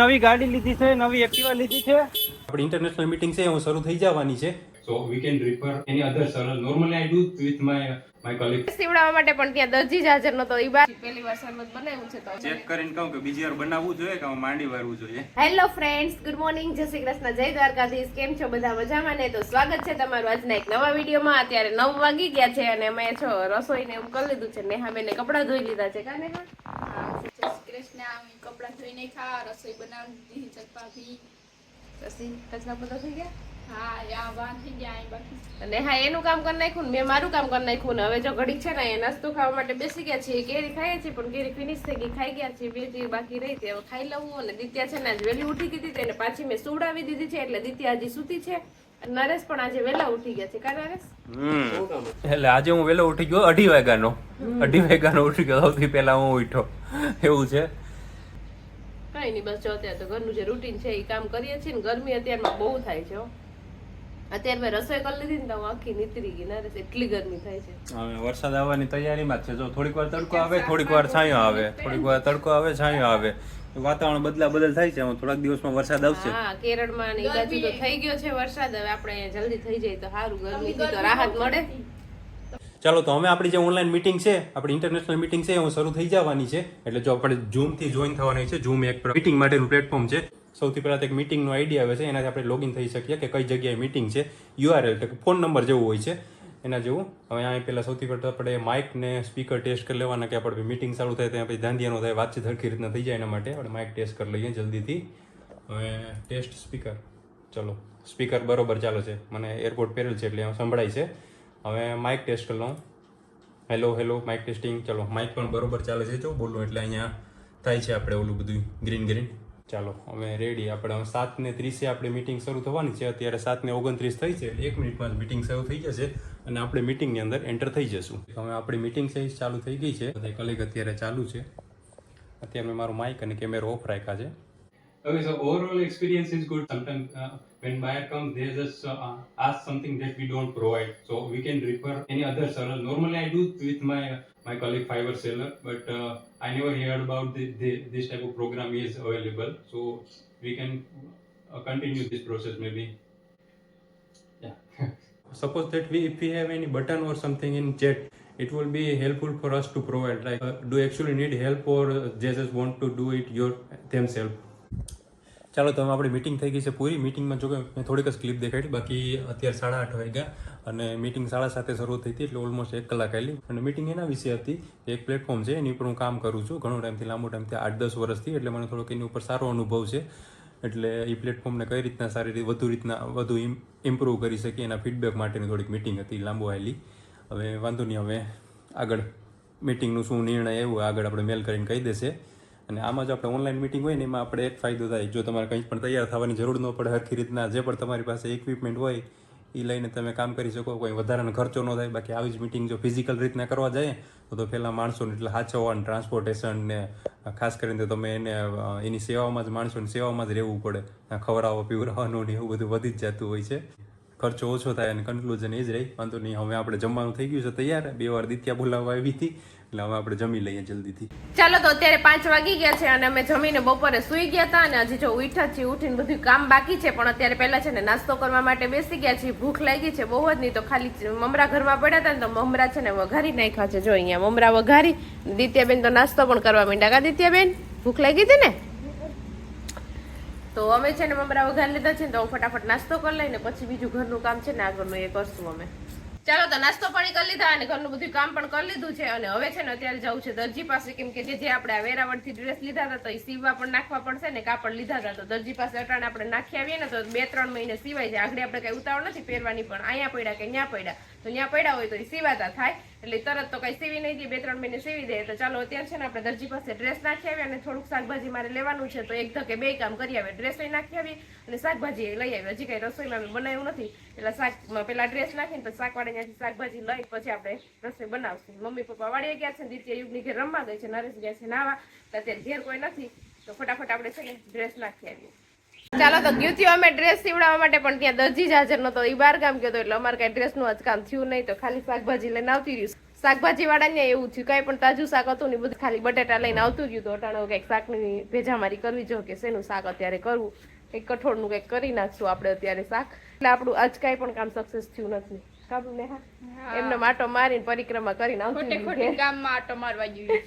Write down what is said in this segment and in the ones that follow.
નવી ગાડી લીધી છે નવી એક્ટિવા લીધી છે. આપણી ઇન્ટરનેશનલ મીટિંગ છે હું શરૂ થઈ જવાની છે. So we can refer any other salon. Normally I do with my my colleague સીવડાવવા માટે પણ ત્યાં દરજી જ હાજર નતો ઈ બાર પહેલી વાર શરબત બનાવ્યું છે તો ચેક કરીને કહું કે બીજી વાર બનાવવું જોઈએ કે માંડી વારવું જોઈએ? હેલો ફ્રેન્ડ્સ ગુડ મોર્નિંગ જય શ્રી કૃષ્ણ જય દ્વારકાધીશ કેમ છો બધા મજામાં ને? તો સ્વાગત છે તમારું આજના એક નવા વિડીયોમાં. અત્યારે નવ વાગી ગયા છે અને અમે છો રસોઈ ને એવું કરી લીધું છે નેહાબેને કપડાં ધોઈ લીધા છે કા નેહા? કૃષ્ણ અમે કપડાં ધોઈને ખા રસોઈ બનાવી દીધી ચપાભી પછી કચરા બધા થઈ ગયા? હા યા વાન થઈ ગયા અહીં બાકી. અને હા એનું કામ કરી નાખ્યું મેં મારું કામ કરી નાખ્યું ને હવે જો ઘડીક છે ને નાસ્તો ખાવા માટે બેસી ગયા છીએ કેરી ખાઈએ છીએ પણ કેરી ફિનિશ થઈ ગઈ ખાઈ ગયા છીએ બે બાકી રહી હતી હવે ખાઈ લઉં અને દિત્યા છે ને આજ વહેલી ઉઠી ગઈ હતી તેને પાછી મેં સુવડાવી દીધી છે એટલે દિત્યા હજી સૂતી છે. અને નરેશ પણ આજે વહેલા ઉઠી ગયા છે. કા નરેશ? એટલે આજે હું વેલો ઉઠી ગયો અઢી વાગ્યાનો. અઢી વાગ્યાનો ઉઠી ગયો સૌથી પહેલા હું ઉઠ્યો. એવું છે? કઈ નહીં બસ જો અત્યારે તો ઘરનું જે રૂટીન છે એ કામ કરીએ છીએ ને ગરમી અત્યારમાં બહુ થાય છે અત્યારે મેં રસોઈ કરી લીધી ને તો આખી નીતરી ગઈ નરેશ એટલી ગરમી થાય છે. હવે વરસાદ આવવાની તૈયારીમાં છે. જો થોડીક વાર તડકો આવે થોડીક વાર છાંયો આવે થોડીક વાર તડકો આવે છાંયો આવે. વાતાવરણ બદલા બદલ થાય છે. હવે થોડાક દિવસમાં વરસાદ આવશે. હા કેરળમાં ને બાજુ તો થઈ ગયો છે વરસાદ. હવે આપણે જલ્દી થઈ જાય તો સારું. ગરમીથી તો રાહત મળે. ચાલો, તો હવે આપણી જે ઓનલાઈન મીટિંગ છે, આપણી ઇન્ટરનેશનલ મીટિંગ છે, એ શરૂ થઈ જવાની છે. એટલે જો આપણે જૂમથી જોઈન થવાની છે ઝૂમ એક મીટિંગ માટેનું પ્લેટફોર્મ છે. સૌથી પહેલાં તો એક મીટિંગનો આઈડિયા આવે છે, એનાથી આપણે લોગિન થઈ શકીએ કે કઈ જગ્યાએ મીટિંગ છે. યુઆરએલ એટલે ફોન નંબર જેવું હોય છે. એના જેવું. હવે અહીં પહેલાં સૌથી પહેલાં આપણે માઇક ને સ્પીકર ટેસ્ટ કરી લેવાના કે આપણે મીટિંગ ચાલુ થાય ત્યાં પછી ધાંધિયાનો થાય, વાતચીત હરખી રીતના થઈ જાય એના માટે. આપણે માઇક ટેસ્ટ કરી લઈએ જલ્દીથી. હવે ટેસ્ટ સ્પીકર ચલો. સ્પીકર બરોબર ચાલે છે. મને એરપોર્ટ પહેરેલ છે એટલે સંભળાય છે. હવે માઇક ટેસ્ટ કરી લઉં. હેલો હેલો માઇક ટેસ્ટિંગ ચલો. માઇક પણ બરોબર ચાલે છે. જો બોલું એટલે અહીંયા થાય છે આપણે ઓલું બધું ગ્રીન ગ્રીન ચાલો હવે રેડી આપણે સાતને સાત ને ત્રીસે આપણે મિટિંગ શરૂ થવાની છે. અત્યારે સાત ને ઓગણત્રીસ થઈ છે. એક મિનિટમાં મીટિંગ શરૂ થઈ જશે અને આપણે મિટિંગની અંદર એન્ટર થઈ જશું. હવે આપણી મિટિંગ છે ચાલુ થઈ ગઈ છે. કલેક અત્યારે ચાલુ છે. અત્યારે મેં મારું માઇક અને કેમેરો ઓફ રાખ્યા છે. Okay, so overall experience is good. Sometimes uh, when buyer comes, they just uh, ask something that we don't provide. So we can refer any other seller. Normally I do with my my colleague Fiverr seller, but uh, I never heard about the, the, this type of program is available. So we can uh, continue this process maybe. Yeah. suppose that we if we have any button or something in chat it will be helpful for us to provide like uh, do actually need help or uh, they just want to do it your themselves ચાલો, તો આપણી meeting થઈ ગઈ છે પૂરી. મિટિંગમાં જો મેં થોડીક જ ક્લિપ દેખાડી. બાકી અત્યારે સાડા આઠ વાગ્યા અને મિટિંગ સાડા સાતે શરૂ થઈ હતી, એટલે ઓલમોસ્ટ એક કલાક આવેલી. અને મિટિંગ એના વિશે હતી. એક પ્લેટફોર્મ છે, એની ઉપર હું કામ કરું છું. ઘણો ટાઈમથી લાંબો ટાઈમથી આઠ દસ વર્ષથી એટલે મને થોડોક એની ઉપર સારો અનુભવ છે. એટલે એ પ્લેટફોર્મને કઈ રીતના સારી રીતે વધુ રીતના વધુ ઇમ્પ્રૂવ કરી શકીએ એના ફીડબેક માટેની થોડીક મીટિંગ હતી, લાંબો આવેલી. હવે વાંધો નહીં, હવે આગળ મિટિંગનું શું નિર્ણય, એવું આગળ આપણે મેલ કરીને કહી દેશે. અને આમાં જો આપણે ઓનલાઈન મિટિંગ હોય ને, એમાં આપણે એક ફાયદો થાય. જો તમારે કંઈ પણ તૈયાર થવાની જરૂર ન પડે, હરખી રીતના જે પણ તમારી પાસે ઇક્વિપમેન્ટ હોય એ લઈને તમે કામ કરી શકો. કોઈ વધારાનો ખર્ચો ન થાય. બાકી આવી જ મિટિંગ જો ફિઝિકલ રીતના કરવા જાય, તો તો પહેલાં માણસોને એટલે હાચવવાનું ટ્રાન્સપોર્ટેશન ને, ખાસ કરીને તમે એને એની સેવામાં જ માણસોની સેવામાં જ રહેવું પડે. ખવડાવવા પીવડાવવાનું ને એવું બધું વધી જ જતું હોય છે. ખર્ચો ઓછો થાય અને કન્ક્લુઝન એ જ રહી. વાંધો નહીં, હવે આપણે જમવાનું થઈ ગયું છે તૈયાર. બે વાર દિત્યા બોલાવવા આવી હતી. એટલે હવે આપણે જમી લઈએ જલ્દીથી. ચાલો તો અત્યારે પાંચ વાગી ગયા છે અને અમે જમીને બપોરે સુઈ ગયા હતા અને હજી જો ઉઠ્યા છીએ ઉઠીને બધું કામ બાકી છે, પણ અત્યારે પહેલાં છે ને નાસ્તો કરવા માટે બેસી ગયા છીએ. ભૂખ લાગી છે બહુ જ નહીં તો ખાલી મમરા ઘરમાં પડ્યા હતા ને તો મમરા છે ને વઘારી નાખ્યા છે. જો અહીંયા મમરા વઘારી, દિત્યાબેન તો નાસ્તો પણ કરવા માંડ્યા. કા દિત્યાબેન? ભૂખ લાગી હતી ને? તો અમે છે ને મમરા વઘારી લીધા છે ને તો ફટાફટ નાસ્તો કરી લઈને પછી બીજું ઘરનું કામ છે ને આગળનું એ કરશું અમે. ચાલો તો નાસ્તો પાણી કરી લીધા અને ઘરનું બધું કામ પણ કરી લીધું છે અને હવે છે ને અત્યારે જવું છે દરજી પાસે. કેમ કે જે આપણે આ વેરાવળથી ડ્રેસ લીધા હતા તો એ સીવવા પણ નાખવા પડશે ને કાપડ લીધા હતા. તો દરજી પાસે અટાણે આપણે નાખી આવીએ ને તો બે ત્રણ મહિને સિવાય જાય. આગળ આપણે કઈ ઉતાવળ નથી પહેરવાની, પણ અહીંયા પડ્યા કે ત્યાં પડ્યા. તો ત્યાં પડ્યા હોય તો એ સીવાતા થાય. એટલે તરત તો કઈ સીવી નહીં દે, બે ત્રણ મહિને સીવી દે તો ચાલો અત્યારે છે ને આપણે દરજી પાસે ડ્રેસ નાખી આવીએ અને થોડુંક શાકભાજી મારે લેવાનું છે, તો એક ધકે બે કામ કરી આવે ડ્રેસ નાખી આવી અને શાકભાજી લઈ આવી. હજી કઈ રસોઈમાં બનાવ્યું નથી, એટલે શાક પેલા ડ્રેસ નાખીને પછી શાકવાળી ત્યાંથી શાકભાજી લઈ પછી આપણે રસોઈ બનાવશું. મમ્મી પપ્પા વાળીએ ગયા છે દ્વિતીય યુગની ઘેર રમવા ગઈ છે, નરેશ ગયા છે, નાવા અત્યારે ઘેર કોઈ નથી, તો ફટાફટ આપણે છે ને ડ્રેસ નાખી આવીએ. ચાલો તો ગયું થયું અમે ડ્રેસ સીવડાવવા માટે પણ ત્યાં દરજી જ હાજર નતો એ બાર ગામ ગયો એટલે અમારે કઈ ડ્રેસનું જ કામ થયું નહીં તો ખાલી શાકભાજી લઈને આવતી રહ્યું. શાકભાજી વાળાને એવું થયું કાંઈ પણ તાજું શાક હતું ને બધું ખાલી બટેટા લઈને આવતું રહ્યું તો અટાણે કંઈક શાકની ભેજામારી કરવી જો કે શેનું શાક અત્યારે કરવું? કંઈક કઠોળનું કંઈક કરી નાખશું આપણે અત્યારે શાક. એટલે આપણું આજ કાંઈ પણ કામ સક્સેસ થયું નથી. કાબુ નેહા એમને માટો મારીને પરિક્રમા કરીને આવતી. ગામમાં આટો મારવા જોઈએ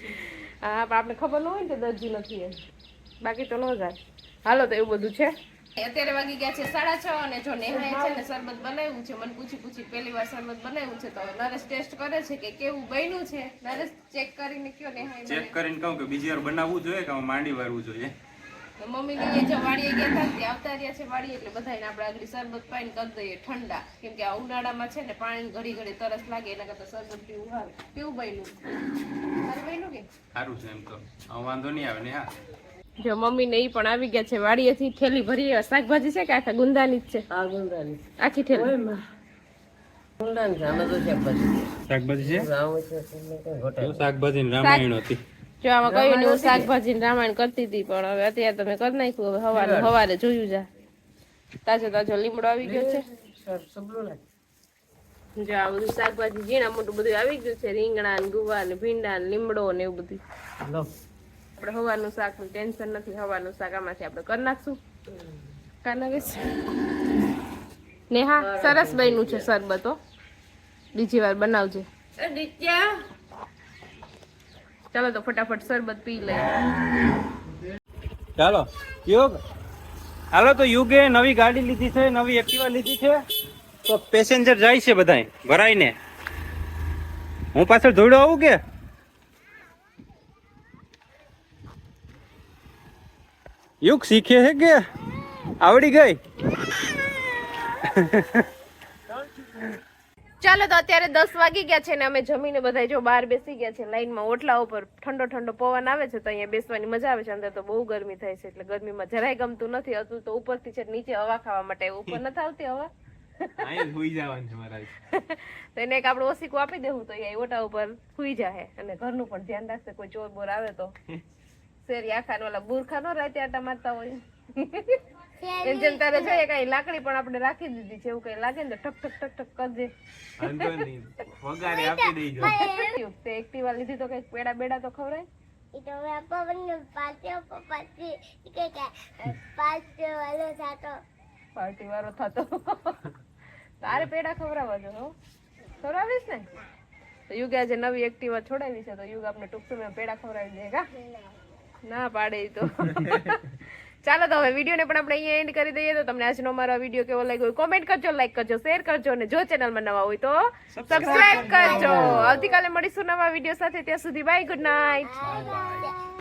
હા પણ આપણે ખબર ન હોય ને દરજી નથી એમ. બાકી તો ન જાય. હાલો તો એવું બધું છે. અત્યારે વાગી ગયા છે સાડા છ અને જો નેહાએ છે ને શરબત બનાવ્યું છે મને પૂછી પૂછી પહેલી વાર શરબત બનાવ્યું છે તો નરેશ ટેસ્ટ કરે છે કે કેવું બન્યું છે? નરેશ ચેક કરીને કયો નેહાએ ચેક કરીને કહું કે બીજી વાર બનાવવું જોઈએ કે માંડી વારવું જોઈએ? મમ્મી ને જો વાડીએ ગયા હતા ત્યાં આવતા રહ્યા છે વાડીએ એટલે બધાને આપણે આગળ શરબત પાણી કરી દઈએ ઠંડા. કેમ કે આ ઉનાળામાં છે ને પાણી ઘડી ઘડી તરસ લાગે એના કરતા શરબત પીવું હાલ કેવું બન્યું? સારું બન્યું કે? સારું છે એમ તો. વાંધો નહીં આવે ને હા. જો મમ્મી ને ઈ પણ આવી ગયા છે વાડીએથી થેલી ભરી શાકભાજી છે કે આખા ગુંદાની જ છે? આ ગુંદાની આખી થેલી. ગુંદાની તો શાકભાજી છે. રામાયણ હતી. જો આમાં કયું નહીં હું શાકભાજી રામાયણ કરતી હતી પણ હવે અત્યારે તમે કરી નાખ્યું હવે હવારે હવારે જોયું જા. તાજો તાજો લીમડો આવી ગયો છે. જો આ બધું શાકભાજી ઝીણા મોટું બધું આવી ગયું છે રીંગણા ને ગુવા ને ભીંડા ને લીમડો ને એવું બધું. લો. આપણે હવાનું શાકનું ટેન્શન નથી હવાનું શાક આમાંથી આપણે કરી નાખશું. કાનાવીસ ને હા સરસ બન્યું છે શરબતો બીજી વાર બનાવજે. ચાલો તો ફટાફટ શરબત પી લઈએ ચાલો. યોગ. હાલો તો યુગે નવી ગાડી લીધી છે નવી એક્ટિવા લીધી છે. તો પેસેન્જર જાય છે બધાય ભરાઈને. હું પાછળ દોડ્યો આવું કે? યુગ શીખે છે કે? આવડી ગઈ? ચાલો તો અત્યારે દસ વાગી ગયા છે ને અમે જમીને બધા જો બહાર બેસી ગયા છે. લાઈનમાં ઓટલા ઉપર ઠંડો ઠંડો પવન આવે છે તો અહીંયા બેસવાની મજા આવે છે. અંદર તો બહુ ગરમી થાય છે એટલે ગરમીમાં જરાય ગમતું નથી. હતું તો ઉપરથી છે નીચે હવા ખાવા માટે ઉપર નથી આવતી હવા. તો એને એક આપણે ઓસીકું આપી દેવું તો અહીંયા ઓટા ઉપર સુઈ જાય અને ઘરનું પણ ધ્યાન રાખશે કોઈ ચોર બોર આવે તો. શેરી આખા ને ઓલા બુરખા નો રાતે આટા હોય. એમ જેમ તારે જોઈએ કઈ લાકડી પણ આપણે રાખી દીધી છે એવું કઈ લાગે ને તો ઠક ઠક ઠક ઠક કરજે. તે એક્ટિવા લીધી તો કંઈક પેડા બેડા તો ખવડાય. itu apa bener pasti apa pasti kayak pasti walau party વાળો થતો. તારે પેડા ખવડાવવા જો હો. ખવડાવીશ ને? તો યુગે આજે નવી એક્ટિવા છોડાવી છે તો યુગ આપણે ટૂંક સમયમાં પેડા ખવડાવી દે કા? ના પાડે તો. ચાલો તો હવે વિડીયોને પણ આપણે અહીંયા એન્ડ કરી દઈએ તો તમને આજનો મારો વીડિયો કેવો લાગ્યો કોમેન્ટ કરજો લાઈક કરજો શેર કરજો અને જો ચેનલમાં નવા હોય તો સબસ્ક્રાઇબ કરજો. આવતીકાલે મળીશું નવા વીડિયો સાથે. ત્યાં સુધી બાય ગુડ નાઇટ.